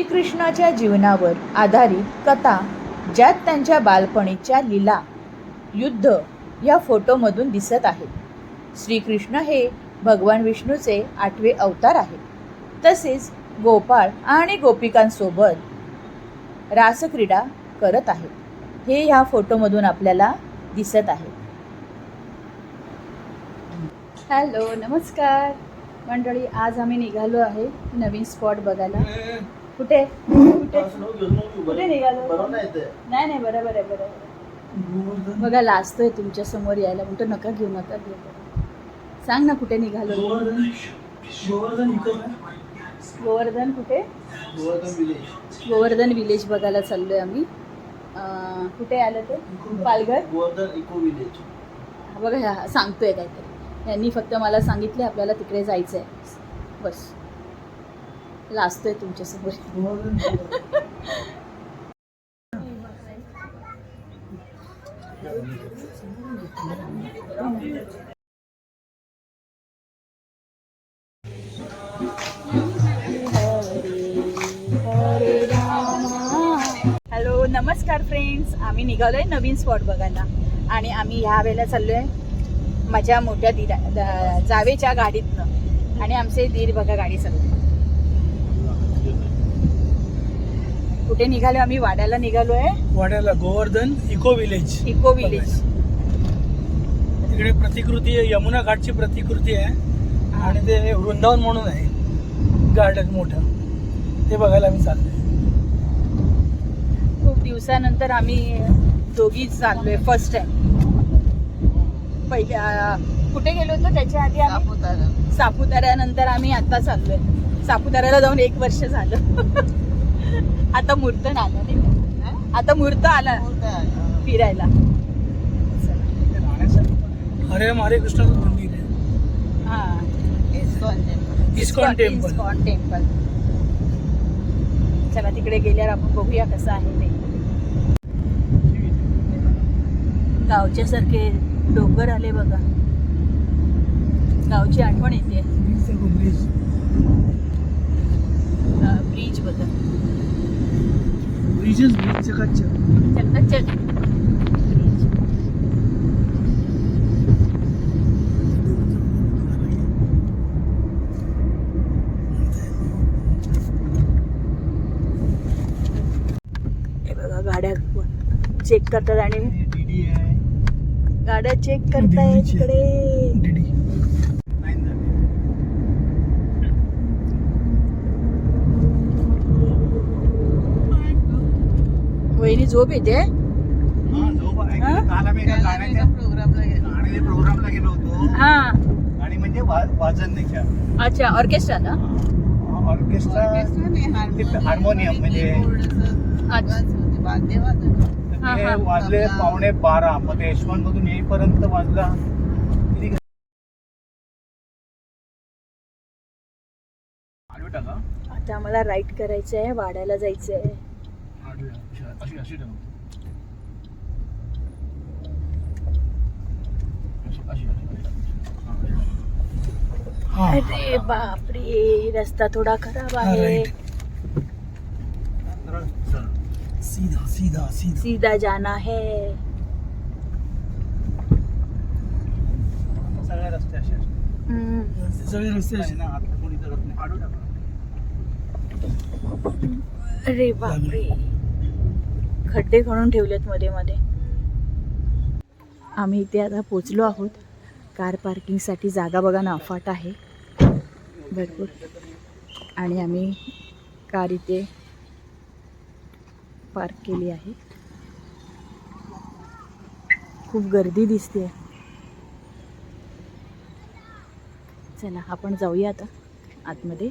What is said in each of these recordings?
श्रीकृष्णाच्या जीवनावर आधारित कथा ज्यात त्यांच्या बालपणीच्या लीला युद्ध या फोटोमधून दिसत आहेत. श्रीकृष्ण हे भगवान विष्णूचे आठवे अवतार आहेत. तसेच गोपाळ आणि गोपिकांसोबत रासक्रीडा करत आहेत. हे ह्या फोटोमधून आपल्याला दिसत आहे हॅलो नमस्कार. मंडळी आज आम्ही निघालो आहे नवीन स्पॉट बघायला. कुठे? कुठे? कुठे निघालो? नाही नाही बरोबर आहे बरोबर. बघा लाजतोय तुमच्यासमोर यायला. म्हणतो नका घेऊ नका घेऊ. सांग ना कुठे निघालो? गोवर्धन कुठे? गोवर्धन विलेज बघायला चाललोय आम्ही. कुठे आलं ते? पालघर? इको विलेज बघा ह्या सांगतोय काहीतरी. यांनी फक्त मला सांगितले आपल्याला तिकडे जायचं आहे बस. लाजतोय तुमच्यासमोर हॅलो नमस्कार फ्रेंड्स आम्ही निघालोय नवीन स्पॉट बघायला. आणि आम्ही ह्या वेळेला चाललोय माझ्या मोठ्या दिरा जावेच्या गाडीतनं. आणि आमचे दीर बघा गाडी चालू कुठे निघालो? आम्ही वाड्याला निघालोय. वाड्याला Govardhan eco village. Eco village. तिकडे प्रतिकृती आहे यमुना घाटची प्रतिकृती आहे. आणि ते वृंदावन म्हणून आहे. गार्डन मोठं. ते बघायला मी चाललोय. खूप दिवसानंतर आम्ही दोघी चाललोय फर्स्ट टाइम पहिल्या कुठे गेलो होतो? त्याच्या आधी आम्ही सापुताऱ्यानंतर आम्ही आता चाललोय. सापुताऱ्याला जाऊन एक वर्ष झालं. आता मूर्त आलं नाही? आता मूर्त आला फिरायला. हरे हरे कृष्णाचं मंदिर आहे. हा. ISKCON temple. ISKCON temple. चला तिकडे गेल्यावर आपण बघूया कसं आहे ते. गावच्या सारखे डोंगर आले बघा. गावची आठवण येते ब्रिज बघा ब्रिजेस ब्रिज ब्रिज हे बघा गाड्या चेक करतात आणि डीडी आहे. गाड्या चेक करताय. इकडे. डीडी झोप येते? हा प्रोग्रामला गेलो. होतो. हा. आणि म्हणजे वाजन नाही अच्छा ऑर्केस्ट्रा ना? ऑर्केस्ट्रा हार्मोनियम म्हणजे. वाजले पावणे बारा. मग यशवंत मधून येईपर्यंत वाजला. आता आम्हाला राईट करायचं आहे वाड्याला जायचं आहे आडवी टाका. अशी अशी टाका अशी अशी अरे बापरे रस्ता थोडा खराब आहे सीधा सीधा सीधा सीधा जाना है सगळे रस्ते असे आहेत. हम्म. सगळे रस्ते असे ना आता कोणी करत नाही आडवी टाका अरे बापरे खड्डे खणून ठेवलेत मध्ये मध्ये. आम्ही इथे आता पोचलो आहोत. कार पार्किंगसाठी जागा बघा ना अफाट आहे. भरपूर. आणि आम्ही कार इथे पार्क केली आहे. खूप गर्दी दिसते चला आपण जाऊया आता आतमध्ये.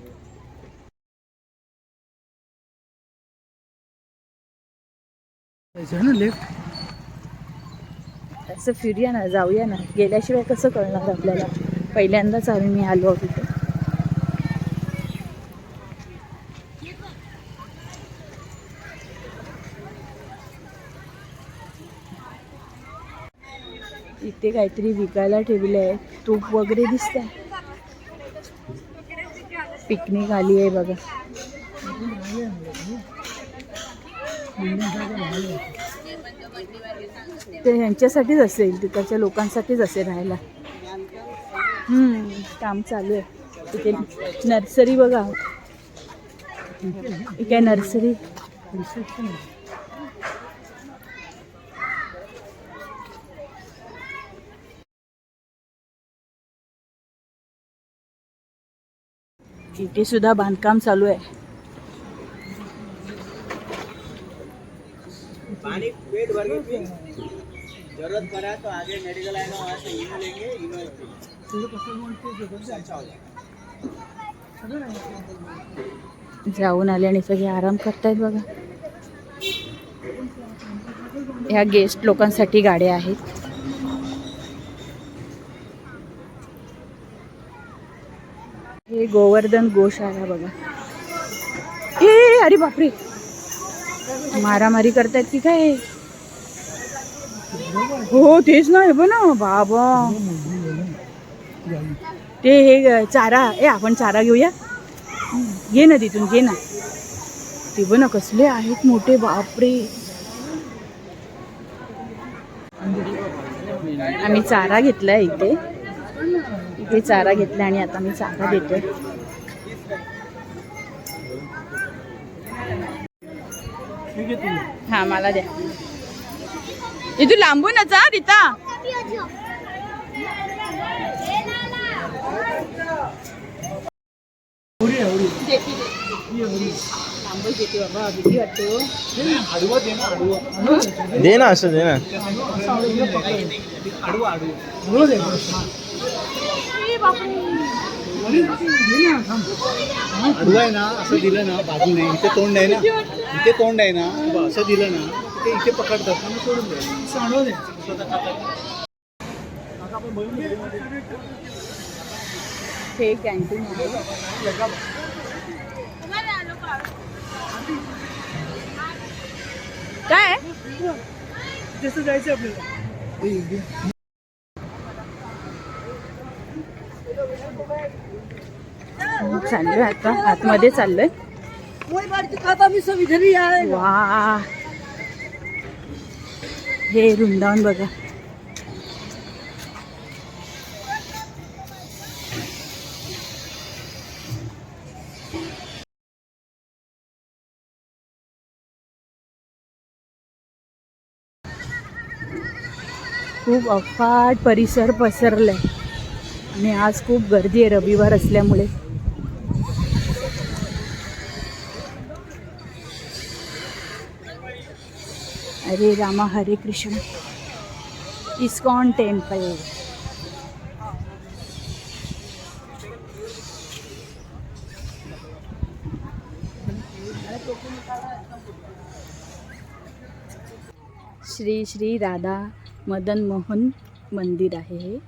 आहे ना लेफ्ट असं फिरूया ना जाऊया ना. गेल्याशिवाय कसं कळणार आपल्याला? पहिल्यांदाच आम्ही मी आलो तिथे इथे. इथे काहीतरी विकायला ठेवले आहे तूप वगैरे दिसत आहे पिकनिक आली आहे बघा. ते ह्यांच्यासाठीच असेल तिकडच्या लोकांसाठीच असेल राहायला. हम्म, काम चालू आहे. तिथे नर्सरी बघा. ही काय नर्सरी? इथे सुद्धा बांधकाम चालू आहे. पानी पेट भर के पी जरूरत पड़ा तो आगे मेडिकल आएगा वहाँ से इनो लेंगे इनो जाऊन आले आणि सगळे आराम करतायत बघा. ह्या गेस्ट लोकांसाठी गाड्या आहेत. हे गोवर्धन गोशाळा बघा. हे अरे बापरे. मारामारी करतायत की काय? हो तेच ना हे बघ ना बाबा. ते हे चारा ए आपण चारा घेऊया. घे ना तिथून घे ना. ते बघ ना कसले आहेत मोठे बापरे. आम्ही चारा घेतलाय इथे. इथे चारा घेतला आणि आता मी चारा देतोय ठीक आहे तुला हा मला द्या. इथून लांबूनच हा रीता. दे ना आडवा दे ना असं दे ना. आडवा आडवा ना, आहे ना असं दिलं ना बाजूने इथे तोंड आहे ना इथे तोंड आहे ना असं दिलं ना ते इथे पकडतात आणि सोडून द्यायचं. हे कॅन्टीन आहे. काय? जसं जायचं आपल्याला. चाललोय आता. आतमध्ये चाललोय. वा. हे वृंदावन बघा. खूप अफाट परिसर पसरलाय. आणि आज खूप गर्दी आहे रविवार असल्यामुळे. अरे रामा हरे कृष्ण। इस्कॉन टेंपल श्री श्री राधा मदन मोहन मंदिर हे।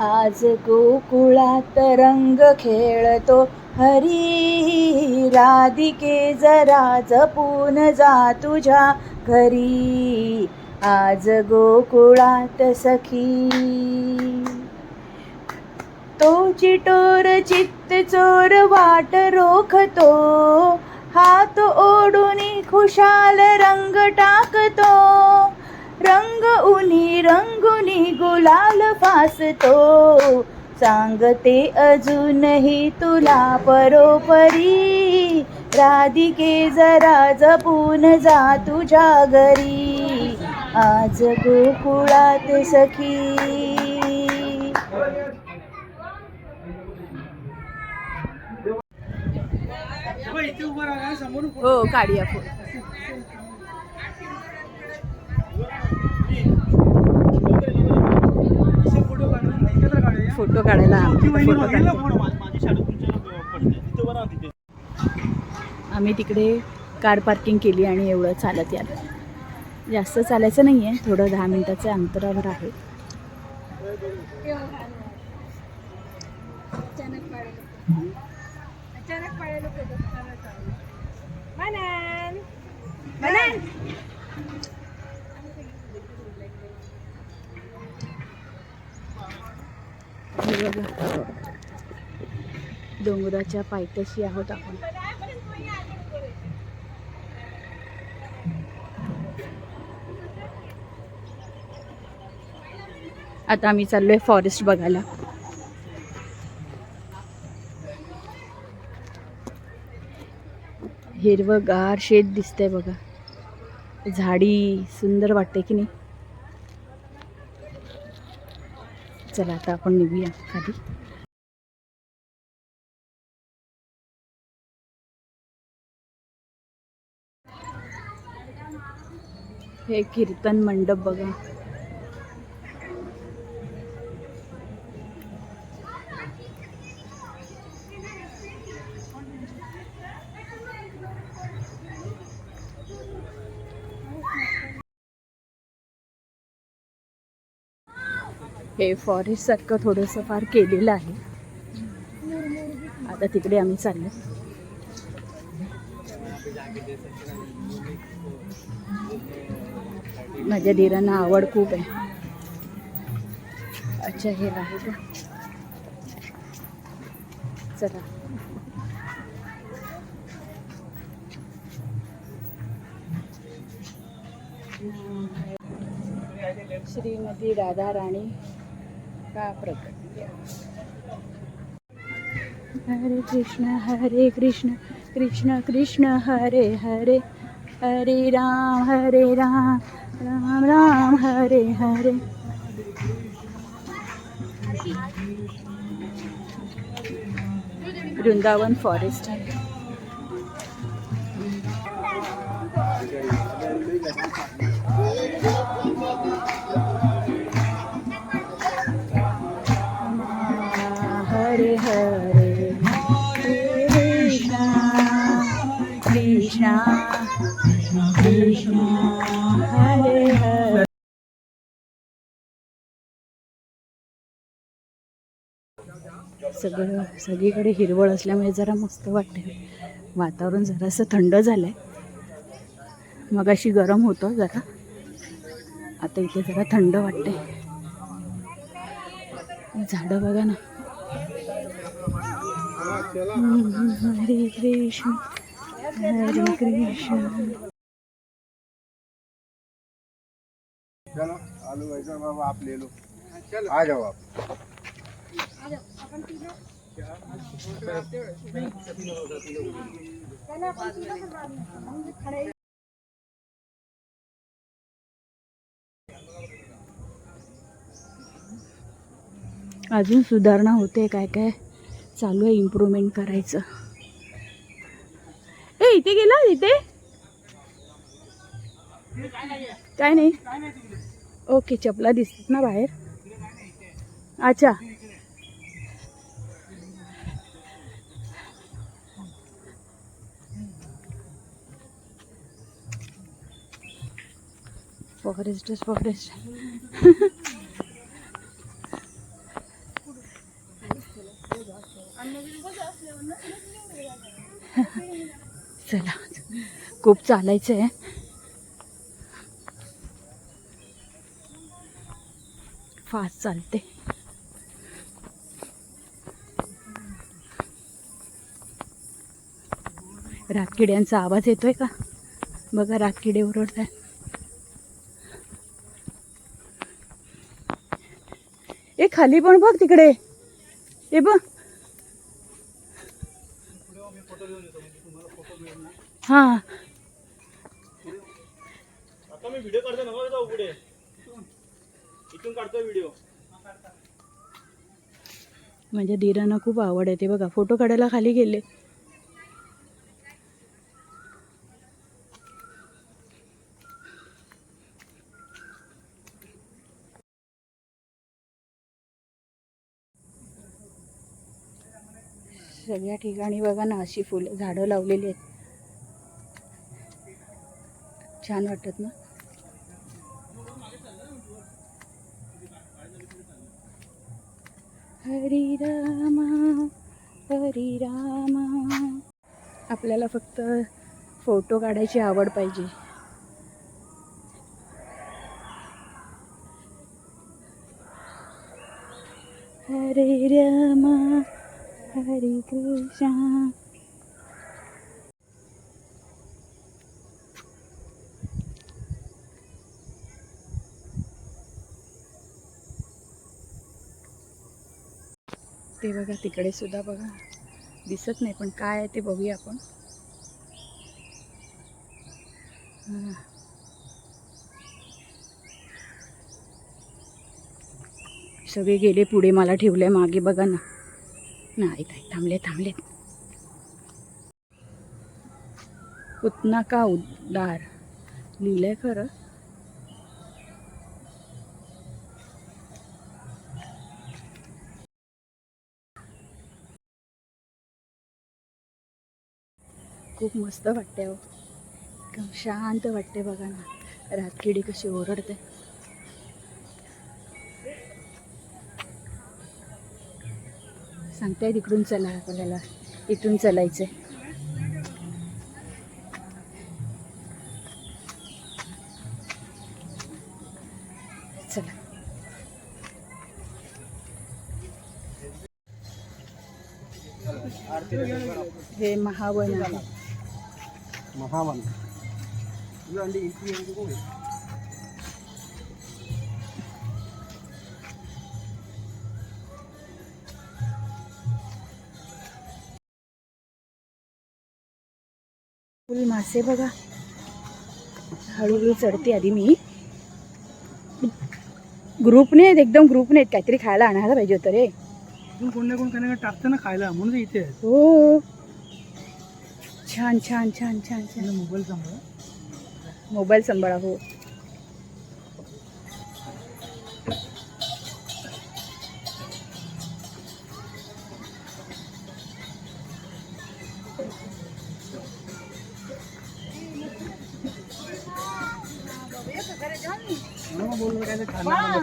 आज गोकुळात रंग खेळतो. हरी राधिके जरा जपून जा तुझ्या घरी. आज गोकुळात सखी. तो चिटोर चित्त चोर वाट रोखतो. हात ओढून खुशाल रंग टाकतो. रंग उनी रंगुनी गुलाल फासतो. सांगते अजूनही तुला परोपरी. राधिके जरा जपून जा तुझ्या घरी. आज गोकुळात सखी. हो काढूया फोन असे फोटो काढून एकत्र काढूया फोटो काढायला फोटो काढतो. आम्ही तिकडे कार पार्किंग केली आणि एवढं चालत यालं जास्त चालायचं नाही आहे थोडं दहा मिनिटाच्या अंतरावर आहे. हे बघा. डोंगराच्या पायथ्याशी आहोत आपण. आता आम्ही चाललोय फॉरेस्ट बघायला. हिरवं शेत दिसतंय बघा. झाडी सुंदर वाटते की नाही? चला आता आपण निघूया खाली हे कीर्तन मंडप बघा. हे फॉरेस्टसारखं थोडंसं फार केलेलं आहे. आता तिकडे आम्ही चाललो. माझ्या धीरांना आवड खूप आहे. अच्छा हे आहे का? चला. श्रीमती राधा राणी का प्रकट हरे कृष्ण हरे कृष्ण कृष्ण कृष्ण हरे हरे हरे राम हरे राम राम राम हरे हरे. वृंदावन फॉरेस्ट आहे. सगळं सगळीकडे हिरवळ असल्यामुळे जरा मस्त वाटते वातावरण जरासं थंड झालं आहे मग अशी गरम होतं जरा. आता इथे जरा थंड वाटते झाडं बघा ना. हरे कृष्ण हरे कृष्ण. चलो आलू वैसा बाबा आप ले लो. आ जाओ आप. अजून सुधारणा होते काय काय? चालू आहे इम्प्रूव्हमेंट करायचं. ए इथे गेला इथे? काय नाही. ओके चपला दिसतात ना बाहेर. अच्छा. फॉरेस्टच फॉरेस्ट चला खूप चालायचं आहे फास्ट चालते. रातकिड्यांचा आवाज येतोय का? बघा रातकिडे ओरडतात खाली पण बघ तिकडे. ए बघ. हा. आता मी व्हिडिओ काढतो नका जाऊ पुढे. इथून काढतो व्हिडिओ माझ्या धीरांना खूप आवड आहे ते बघा. फोटो काढायला खाली गेले. सगळ्या ठिकाणी बघा ना अशी फुलं झाडं लावलेली आहेत. छान वाटत ना? हरी रामा हरी रामा. आपल्याला फक्त फोटो काढायची आवड पाहिजे. हरे रामा हरे कृष्ण. ते बघा तिकडे सुद्धा बघा. दिसत नाही पण काय आहे ते बघूया आपण. सगळे गेले पुढे मला ठेवले मागे बघा ना. नाही ताई थांबले थांबले. उतना का उदार लिहिलंय खरं. खूप मस्त वाटते हो. एकदम शांत वाटते बघा ना. रातकिडी कशी ओरडते. सांगताय तिकडून चला आपल्याला. इथून चालायचं चला. हे महावन आहे. महावन. फुल मासे बघा. हळूहळू चढते आधी मी. ग्रुपने आहेत एकदम ग्रुपने आहेत. काहीतरी खायला आणायला पाहिजे होतं रे. कोण ना कोण काही टाकतं ना खायला म्हणून इथे हो. छान छान छान छान छान. मोबाईल सांभाळ. मोबाईल सांभाळा हो.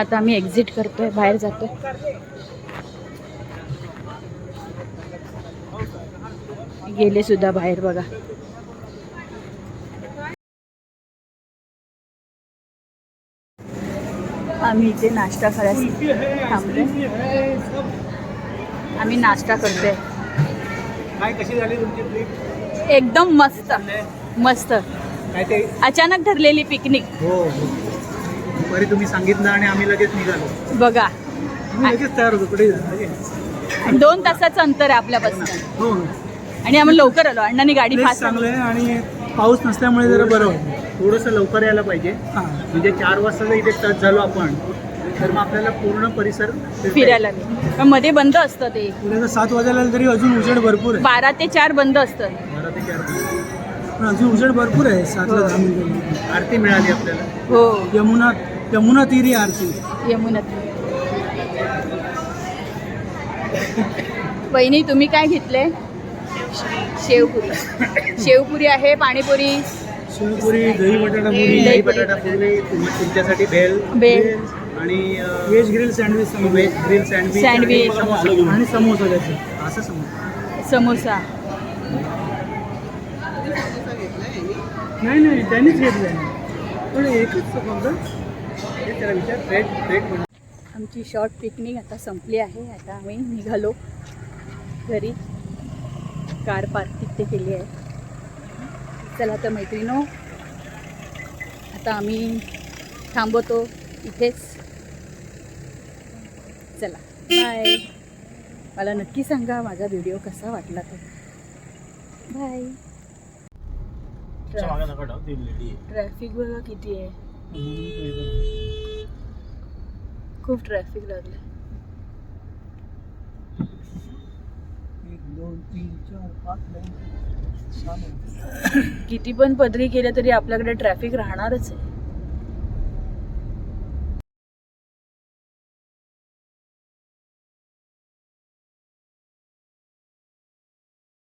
आता आम्ही एक्झिट करतोय बाहेर जातोय. गेले सुद्धा बाहेर बघा. आम्ही इथे नाश्ता करायला आम्ही नाश्ता करतोय. काय कशी झाली तुमची ट्रिप एकदम मस्त. मस्त. अचानक ठरलेली पिकनिक हो. दुपारी तुम्ही सांगितलं आणि आम्ही लगेच निघालो. बघा. मी लगेच तयार होतो कुठे आणि दोन तासाचं अंतर आहे आपल्यापासून. हो आणि आम्ही लवकर आलो अण्णांनी गाडी फास्ट चांगलं आहे आणि पाऊस नसल्यामुळे जरा बरं वाटतं थोडंसं लवकर यायला पाहिजे. हां. म्हणजे चार वाजता जर इथे टच झालो आपण तर मग आपल्याला पूर्ण परिसर फिरायला पण मध्ये बंद असतं ते. उद्या जर सात वाजायला आलं तरी अजून उजेड भरपूर आहे. बारा ते चार बंद असतं. बारा ते चार वाजता. पण अजून उजेड भरपूर आहे सातला दहा मिनिटं. आरती मिळाली आपल्याला. हो. यमुना यमुना तीरी आरती. यमुनात वहिनी तुम्ही काय घेतले? शेवपुरी. शेवपुरी आहे पाणीपुरी. शिवपुरी दही बटाटा पुरी. दही बटाटा पुरी तुम- तुमच्यासाठी भेल. भेल. आणि veg grill sandwich veg grill sandwich sandwich. आणि समोसा. त्याचे असं समोसा. समोसा. नाही नाही त्यांनीच घेतलंय. पण एकच फक्त त्याला विचार आमची शॉर्ट पिकनिक आता संपली आहे. आता आम्ही निघालो घरी. कार पार्क तिथे केली आहे. चला तर मैत्रिनो आता आम्ही थांबवतो इथेच. चला बाय मला नक्की सांगा माझा व्हिडिओ कसा वाटला तर बाय ट्रॅफिक बघा किती आहे. खूप ट्रॅफिक लागलं एक दोन तीन चार पाच लाईन किती पण पदरी केलं तरी आपल्याकडे ट्रॅफिक राहणारच आहे.